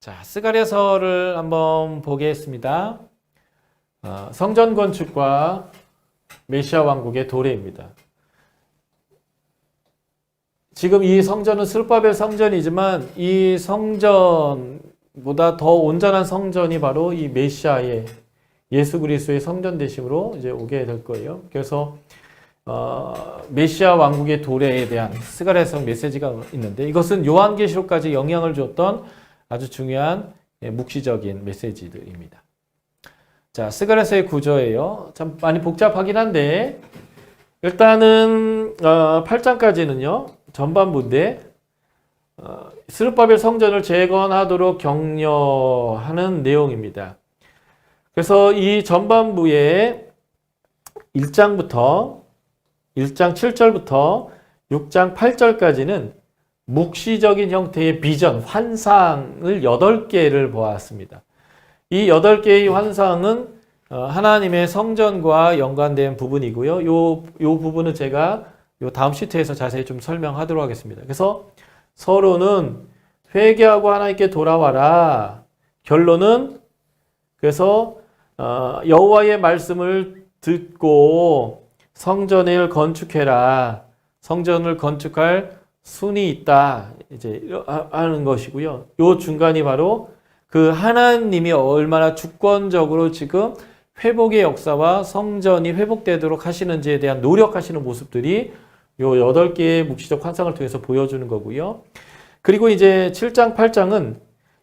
자, 스가랴서를 한번 보겠습니다. 어, 성전 건축과 메시아 왕국의 도래입니다. 지금 이 성전은 슬바벨 성전이지만 이 성전보다 더 온전한 성전이 바로 이 메시아의 예수 그리스도의 성전 되심으로 이제 오게 될 거예요. 그래서 어, 메시아 왕국의 도래에 대한 스가랴서 메시지가 있는데 이것은 요한계시록까지 영향을 줬던 아주 중요한 예, 묵시적인 메시지들입니다. 자, 스가랴서의 구조예요. 참 많이 복잡하긴 한데 일단은 어, 8장까지는요 전반부인데 어, 스룹바벨 성전을 재건하도록 격려하는 내용입니다. 그래서 이 전반부에 1장부터 1장 7절부터 6장 8절까지는 묵시적인 형태의 비전, 환상을 8개를 보았습니다. 이 8개의 환상은 어, 하나님의 성전과 연관된 부분이고요. 요, 요 부분은 제가 요 다음 시트에서 자세히 좀 설명하도록 하겠습니다. 그래서 서로는 회개하고 하나님께 돌아와라. 결론은 그래서 어, 여호와의 말씀을 듣고 성전을 건축해라. 성전을 건축할 순이 있다. 이제 하는 것이고요. 요 중간이 바로 그 하나님이 얼마나 주권적으로 지금 회복의 역사와 성전이 회복되도록 하시는지에 대한 노력하시는 모습들이 요 여덟 개의 묵시적 환상을 통해서 보여주는 거고요. 그리고 이제 7장, 8장은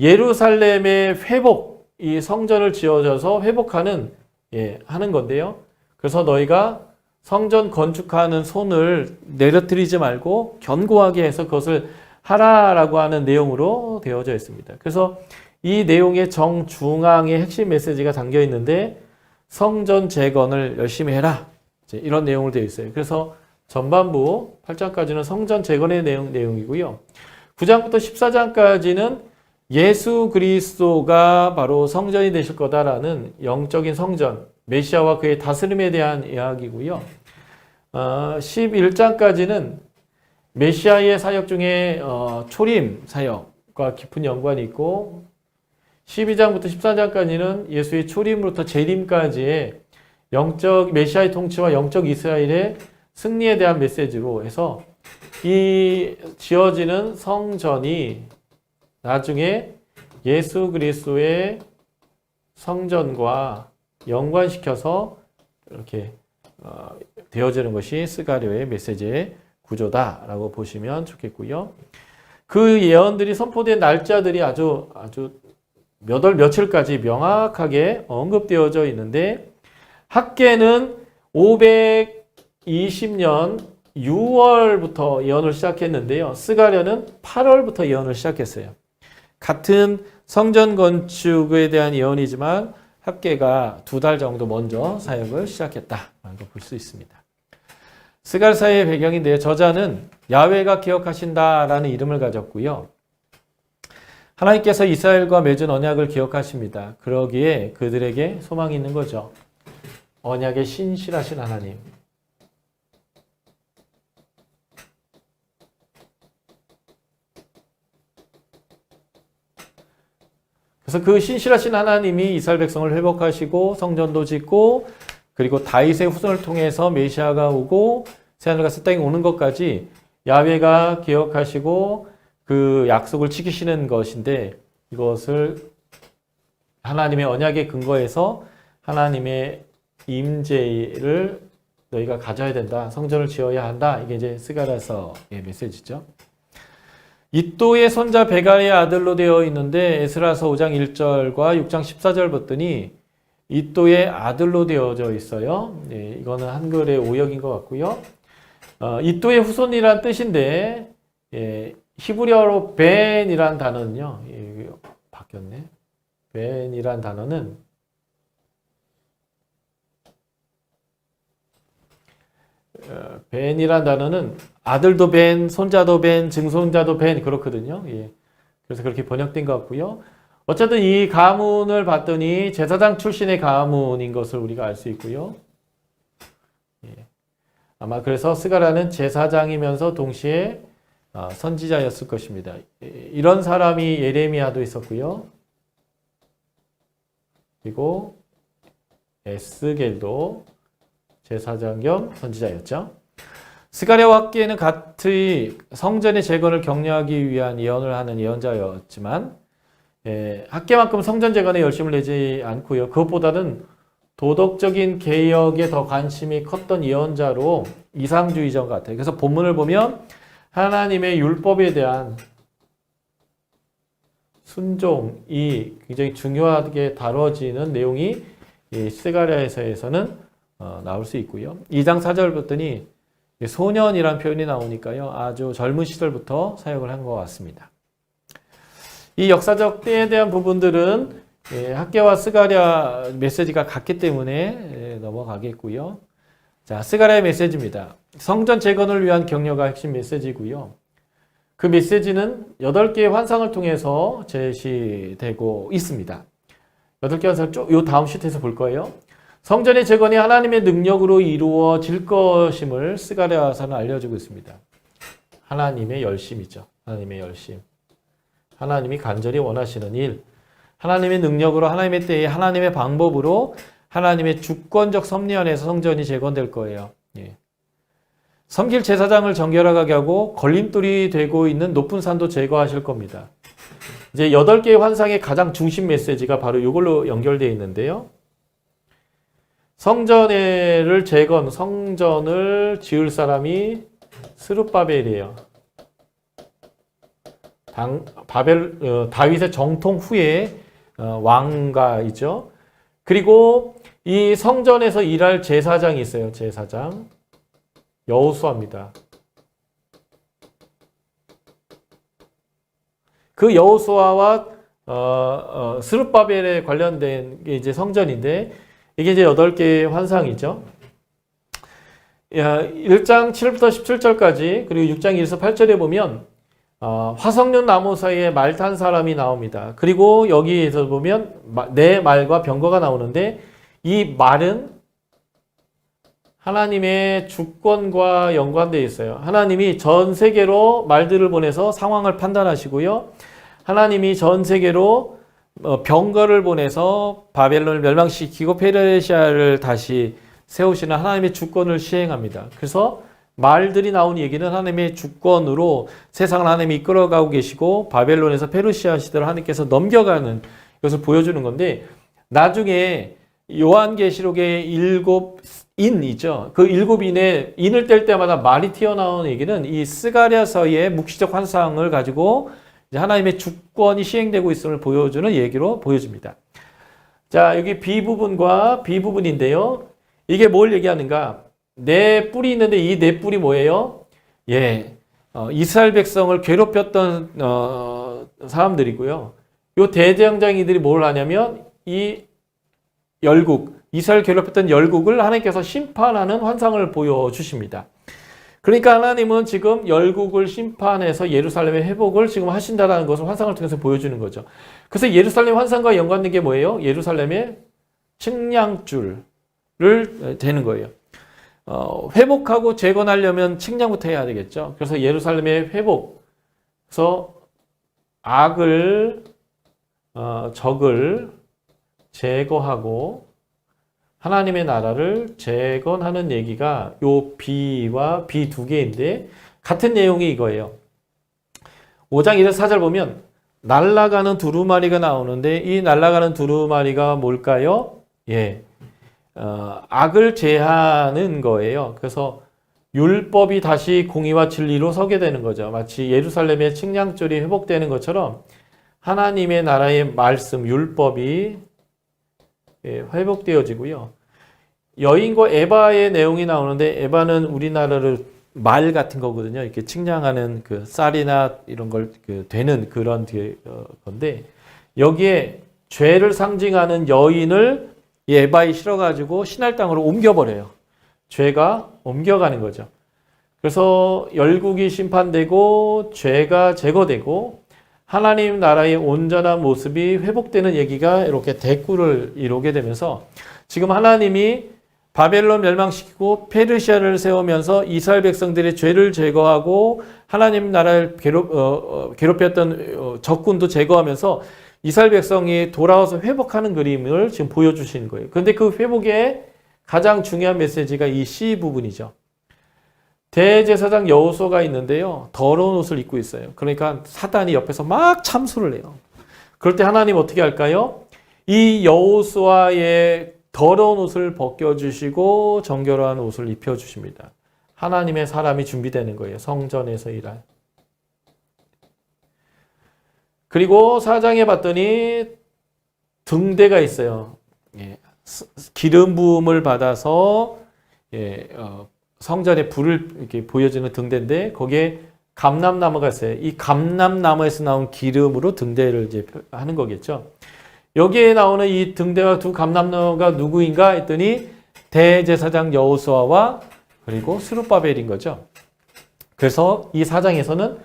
예루살렘의 회복, 이 성전을 지어져서 회복하는, 예, 하는 건데요. 그래서 너희가 성전 건축하는 손을 내려뜨리지 말고 견고하게 해서 그것을 하라라고 하는 내용으로 되어져 있습니다. 그래서 이 내용의 정중앙에 핵심 메시지가 담겨 있는데 성전 재건을 열심히 해라. 이런 내용으로 되어 있어요. 그래서 전반부 8장까지는 성전 재건의 내용, 내용이고요. 9장부터 14장까지는 예수 그리스도가 바로 성전이 되실 거다라는 영적인 성전, 메시아와 그의 다스림에 대한 이야기고요. 어, 11장까지는 메시아의 사역 중에 어, 초림 사역과 깊은 연관이 있고 12장부터 14장까지는 예수의 초림으로부터 재림까지의 영적 메시아의 통치와 영적 이스라엘의 승리에 대한 메시지로 해서 이 지어지는 성전이 나중에 예수 그리스도의 성전과 연관시켜서 이렇게 어, 되어지는 것이 스가료의 메시지의 구조다라고 보시면 좋겠고요. 그 예언들이 선포된 날짜들이 아주 아주 몇 월 며칠까지 명확하게 언급되어져 있는데 학계는 520년 6월부터 예언을 시작했는데요. 스가랴는 8월부터 예언을 시작했어요. 같은 성전 건축에 대한 예언이지만 학계가 두 달 정도 먼저 사역을 시작했다라고 볼 수 있습니다. 스갈사의 배경인데 저자는 야훼가 기억하신다라는 이름을 가졌고요. 하나님께서 이스라엘과 맺은 언약을 기억하십니다. 그러기에 그들에게 소망이 있는 거죠. 언약의 신실하신 하나님. 그래서 그 신실하신 하나님이 이스라엘 백성을 회복하시고 성전도 짓고 그리고 다윗의 후손을 통해서 메시아가 오고 새하늘과 새 땅이 오는 것까지 야훼가 기억하시고 그 약속을 지키시는 것인데 이것을 하나님의 언약의 근거에서 하나님의 임재를 너희가 가져야 된다. 성전을 지어야 한다. 이게 이제 스가라서의 메시지죠. 이또의 손자 베갈의 아들로 되어 있는데 에스라서 5장 1절과 6장 14절 봤더니 이또의 아들로 되어져 있어요. 네, 이거는 한글의 오역인 것 같고요. 어, 이또의 후손이란 뜻인데 예, 히브리어로 벤이란 단어는요. 예, 바뀌었네. 벤이란 단어는 벤이란 단어는 아들도 벤, 손자도 벤, 증손자도 벤 그렇거든요. 예. 그래서 그렇게 번역된 것 같고요. 어쨌든 이 가문을 봤더니 제사장 출신의 가문인 것을 우리가 알 수 있고요. 예. 아마 그래서 스가라는 제사장이면서 동시에 아, 선지자였을 것입니다. 이- 이런 사람이 예레미야도 있었고요. 그리고 에스겔도 제사장 겸 선지자였죠. 스가랴와 학기에는 같이 성전의 재건을 격려하기 위한 예언을 하는 예언자였지만 예, 학계만큼 성전 재건에 열심을 내지 않고요. 그것보다는 도덕적인 개혁에 더 관심이 컸던 예언자로 이상주의자 같아요. 그래서 본문을 보면 하나님의 율법에 대한 순종이 굉장히 중요하게 다뤄지는 내용이 이 스가랴에서에서는 어, 나올 수 있고요. 2장 4절 봤더니 소년이란 표현이 나오니까요. 아주 젊은 시절부터 사역을 한 것 같습니다. 이 역사적 때에 대한 부분들은 예, 학계와 스가랴 메시지가 같기 때문에 예, 넘어가겠고요. 자, 스가랴의 메시지입니다. 성전 재건을 위한 격려가 핵심 메시지고요. 그 메시지는 8개의 환상을 통해서 제시되고 있습니다. 8개 환상을 쭉, 요 다음 시트에서 볼 거예요. 성전의 재건이 하나님의 능력으로 이루어질 것임을 스가랴서는 알려주고 있습니다. 하나님의 열심이죠. 하나님의 열심. 하나님이 간절히 원하시는 일. 하나님의 능력으로 하나님의 때에 하나님의 방법으로 하나님의 주권적 섭리 안에서 성전이 재건될 거예요. 예. 섬길 제사장을 정결하게 하고 걸림돌이 되고 있는 높은 산도 제거하실 겁니다. 이제 여덟 개의 환상의 가장 중심 메시지가 바로 이걸로 연결되어 있는데요. 성전을 재건, 성전을 지을 사람이 스룹바벨이에요. 당, 바벨, 어, 다윗의 정통 후에 어, 왕가이죠. 그리고 이 성전에서 일할 제사장이 있어요. 제사장. 여호수아입니다. 그 여호수아와 어, 어, 스룹바벨에 관련된 게 이제 성전인데 이게 이제 8개의 환상이죠. 야, 1장 7부터 17절까지 그리고 6장 1에서 8절에 보면 어, 화석륜 나무 사이에 말 탄 사람이 나옵니다. 그리고 여기에서 보면 마- 내 말과 병거가 나오는데 이 말은 하나님의 주권과 연관되어 있어요. 하나님이 전 세계로 말들을 보내서 상황을 판단하시고요. 하나님이 전 세계로 어, 병거를 보내서 바벨론을 멸망시키고 페르시아를 다시 세우시는 하나님의 주권을 시행합니다. 그래서 말들이 나온 얘기는 하나님의 주권으로 세상을 하나님이 이끌어가고 계시고 바벨론에서 페르시아 시대를 하나님께서 넘겨가는 것을 보여주는 건데 나중에 요한계시록의 일곱 인이죠. 그 일곱 인에 인을 뗄 때마다 말이 튀어나오는 얘기는 이 스가랴서의 묵시적 환상을 가지고 하나님의 주권이 시행되고 있음을 보여주는 얘기로 보여집니다. 자, 여기 B 부분과 B 부분인데요. 이게 뭘 얘기하는가? 네 뿔이 있는데 이네 뿔이 뭐예요? 예, 어, 이스라엘 백성을 괴롭혔던 어, 사람들이고요. 요 대장장이들이 뭘 하냐면 이 열국, 이스라엘 괴롭혔던 열국을 하나님께서 심판하는 환상을 보여주십니다. 그러니까 하나님은 지금 열국을 심판해서 예루살렘의 회복을 지금 하신다라는 것을 환상을 통해서 보여주는 거죠. 그래서 예루살렘 환상과 연관된 게 뭐예요? 예루살렘의 측량줄을 되는 거예요. 어, 회복하고 재건하려면 측량부터 해야 되겠죠. 그래서 예루살렘의 회복, 그래서 악을 어, 적을 제거하고 하나님의 나라를 재건하는 얘기가 요 B와 B 두 개인데 같은 내용이 이거예요. 5장 1에서 4절 보면 날아가는 두루마리가 나오는데 이 날아가는 두루마리가 뭘까요? 예. 어, 악을 제하는 거예요. 그래서 율법이 다시 공의와 진리로 서게 되는 거죠. 마치 예루살렘의 측량줄이 회복되는 것처럼 하나님의 나라의 말씀, 율법이 예, 회복되어지고요. 여인과 에바의 내용이 나오는데 에바는 우리나라를 말 같은 거거든요. 이렇게 측량하는 그 쌀이나 이런 걸 그 되는 그런 그, 어, 건데 여기에 죄를 상징하는 여인을 이 에바에 실어가지고 신할 땅으로 옮겨버려요. 죄가 옮겨가는 거죠. 그래서 열국이 심판되고 죄가 제거되고 하나님 나라의 온전한 모습이 회복되는 얘기가 이렇게 대꾸를 이루게 되면서 지금 하나님이 바벨론 멸망시키고 페르시아를 세우면서 이스라엘 백성들의 죄를 제거하고 하나님 나라를 괴롭, 어, 어, 괴롭혔던 어, 적군도 제거하면서 이스라엘 백성이 돌아와서 회복하는 그림을 지금 보여주시는 거예요. 그런데 그 회복의 가장 중요한 메시지가 이 C 부분이죠. 대제사장 여호수아가 있는데요. 더러운 옷을 입고 있어요. 그러니까 사단이 옆에서 막 참수를 해요. 그럴 때 하나님 어떻게 할까요? 이 여호수아의 더러운 옷을 벗겨주시고 정결한 옷을 입혀주십니다. 하나님의 사람이 준비되는 거예요. 성전에서 일할. 그리고 사장에 봤더니 등대가 있어요. 예, 스- 기름 부음을 받아서 예, 어, 성전에 불을 이렇게 보여주는 등대인데 거기에 감람나무가 있어요. 이 감람나무에서 나온 기름으로 등대를 이제 표- 하는 거겠죠. 여기에 나오는 이 등대와 두 감람나무가 누구인가 했더니 대제사장 여호수아와 그리고 스룹바벨인 거죠. 그래서 이 사장에서는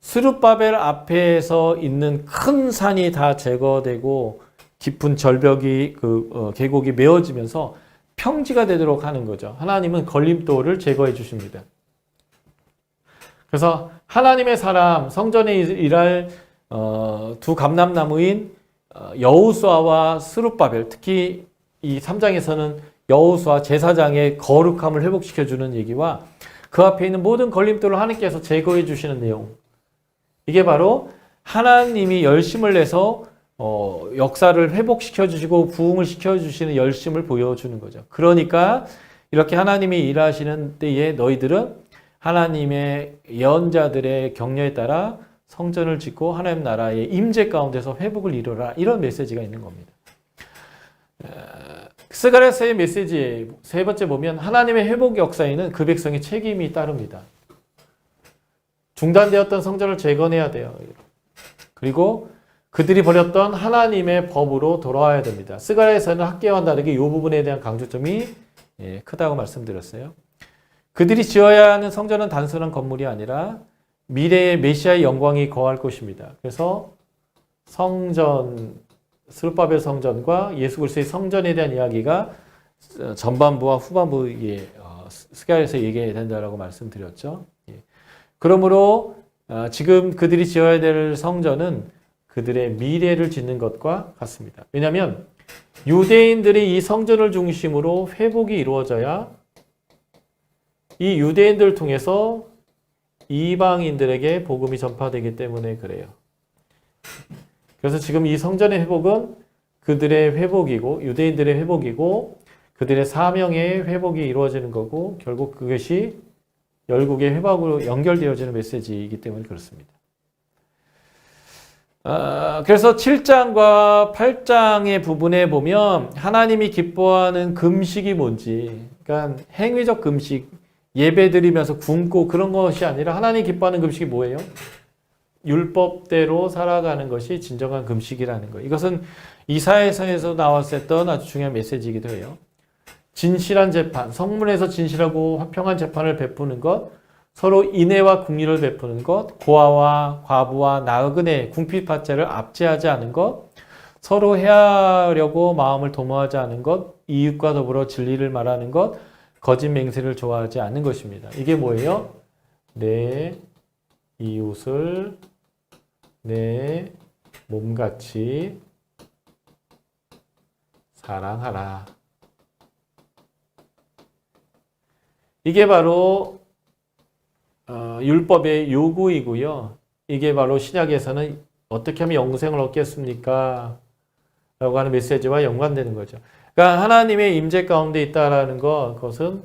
스룹바벨 앞에서 있는 큰 산이 다 제거되고 깊은 절벽이 그 어, 계곡이 메워지면서 평지가 되도록 하는 거죠. 하나님은 걸림돌을 제거해 주십니다. 그래서 하나님의 사람 성전에 일할 어, 두 감람나무인 어, 여우수아와 스룹바벨 특히 이 3장에서는 여우수아 제사장의 거룩함을 회복시켜 주는 얘기와 그 앞에 있는 모든 걸림돌을 하나님께서 제거해 주시는 내용. 이게 바로 하나님이 열심을 내서 어, 역사를 회복시켜 주시고 부흥을 시켜 주시는 열심을 보여주는 거죠. 그러니까 이렇게 하나님이 일하시는 때에 너희들은 하나님의 예언자들의 격려에 따라 성전을 짓고 하나님 나라의 임재 가운데서 회복을 이루라 이런 메시지가 있는 겁니다. 스가랴서의 메시지 세 번째 보면 하나님의 회복 역사에는 그 백성의 책임이 따릅니다. 중단되었던 성전을 재건해야 돼요. 그리고 그들이 버렸던 하나님의 법으로 돌아와야 됩니다. 스가랴에서는 학계와는 다르게 이 부분에 대한 강조점이 예, 크다고 말씀드렸어요. 그들이 지어야 하는 성전은 단순한 건물이 아니라 미래의 메시아의 영광이 거할 것입니다. 그래서 성전, 스룹바벨 성전과 예수 그리스도의 성전에 대한 이야기가 전반부와 후반부에 어, 스가랴에서 얘기해야 된다라고 말씀드렸죠. 예. 그러므로 어, 지금 그들이 지어야 될 성전은 그들의 미래를 짓는 것과 같습니다. 왜냐하면 유대인들이 이 성전을 중심으로 회복이 이루어져야 이 유대인들을 통해서 이방인들에게 복음이 전파되기 때문에 그래요. 그래서 지금 이 성전의 회복은 그들의 회복이고 유대인들의 회복이고 그들의 사명의 회복이 이루어지는 거고 결국 그것이 열국의 회복으로 연결되어지는 메시지이기 때문에 그렇습니다. 아, 그래서 7장과 8장의 부분에 보면 하나님이 기뻐하는 금식이 뭔지, 그러니까 행위적 금식, 예배 드리면서 굶고 그런 것이 아니라 하나님 기뻐하는 금식이 뭐예요? 율법대로 살아가는 것이 진정한 금식이라는 거. 이것은 이사야서에서 나왔었던 아주 중요한 메시지이기도 해요. 진실한 재판, 성문에서 진실하고 화평한 재판을 베푸는 것, 서로 인애와 국리를 베푸는 것, 고아와 과부와 나그네, 궁핍파자를 압제하지 않은 것, 서로 해하려고 마음을 도모하지 않은 것, 이웃과 더불어 진리를 말하는 것, 거짓 맹세를 좋아하지 않는 것입니다. 이게 뭐예요? 내 이웃을 내 몸같이 사랑하라. 이게 바로 어, 율법의 요구이고요. 이게 바로 신약에서는 어떻게 하면 영생을 얻겠습니까? 라고 하는 메시지와 연관되는 거죠. 그러니까 하나님의 임재 가운데 있다라는 것, 그것은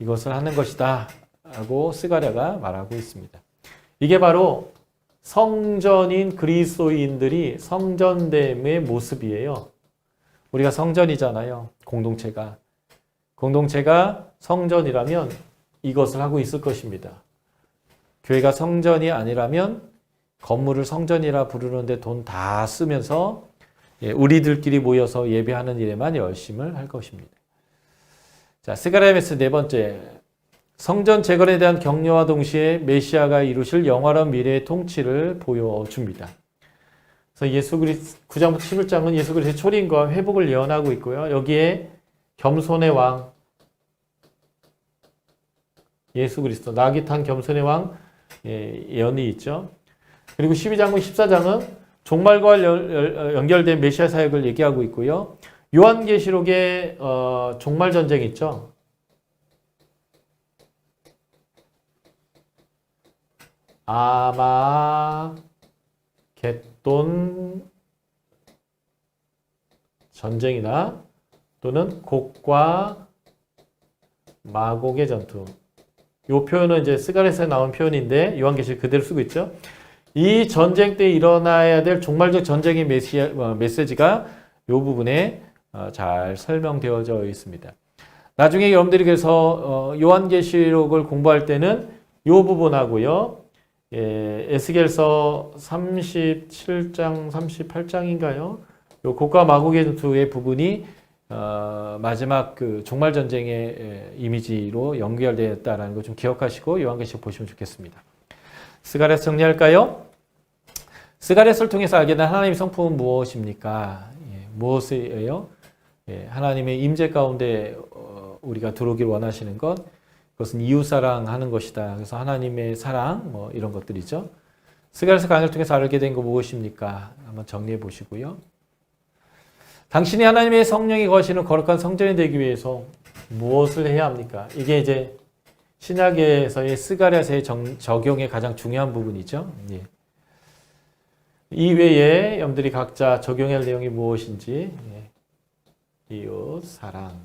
이것을 하는 것이다. 라고 스가랴가 말하고 있습니다. 이게 바로 성전인 그리스도인들이 성전됨의 모습이에요. 우리가 성전이잖아요. 공동체가. 공동체가 성전이라면 이것을 하고 있을 것입니다. 교회가 성전이 아니라면 건물을 성전이라 부르는데 돈 다 쓰면서 예, 우리들끼리 모여서 예배하는 일에만 열심을 할 것입니다. 자, 스가랴메스 네 번째. 성전 재건에 대한 격려와 동시에 메시아가 이루실 영화로운 미래의 통치를 보여줍니다. 그래서 예수 그리스 9장부터 11장은 예수 그리스도의 초림과 회복을 예언하고 있고요. 여기에 겸손의 왕 예수 그리스도 나귀 탄 겸손의 왕 예, 예언이 있죠. 그리고 12장과 14장은 종말과 연- 연- 연결된 메시아 사역을 얘기하고 있고요. 요한계시록에 어, 종말 전쟁 있죠. 아마 겟돈 전쟁이나 또는 곡과 마곡의 전투. 이 표현은 이제 스가렛에 나온 표현인데 요한계시록 그대로 쓰고 있죠. 이 전쟁 때 일어나야 될 종말적 전쟁의 메시, 어, 메시지가 이 부분에 어, 잘 설명되어져 있습니다. 나중에 여러분들이 그래서 어, 요한계시록을 공부할 때는 이 부분하고요. 예, 에스겔서 37장, 38장인가요? 요 곡과 마곡의 전투의 부분이 어, 마지막 그 종말 전쟁의 예, 이미지로 연결되었다라는 거좀 기억하시고 요한계시록 보시면 좋겠습니다. 스가렛 정리할까요? 스가렛을 통해서 알게 된 하나님의 성품은 무엇입니까? 예, 무엇이에요? 예, 하나님의 임재 가운데 어, 우리가 들어오길 원하시는 것, 그것은 이웃 사랑하는 것이다. 그래서 하나님의 사랑, 뭐 이런 것들이죠. 스가랴서 강의를 통해서 알게 된 거 무엇입니까? 한번 정리해 보시고요. 당신이 하나님의 성령이 거시는 거룩한 성전이 되기 위해서 무엇을 해야 합니까? 이게 이제 신약에서의 스가랴서의 정- 적용의 가장 중요한 부분이죠. 예. 이 외에 여러분들이 각자 적용할 내용이 무엇인지 예. 이웃 사랑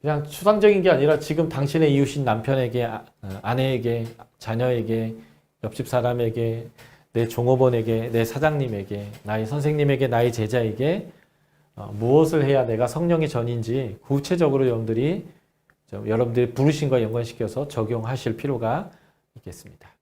그냥 추상적인 게 아니라 지금 당신의 이웃인 남편에게 아- 어, 아내에게 자녀에게 옆집 사람에게 내 종업원에게 내 사장님에게 나의 선생님에게 나의 제자에게 어, 무엇을 해야 내가 성령의 전인지 구체적으로 여러분들이 좀 여러분들의 부르심과 연관시켜서 적용하실 필요가 있겠습니다.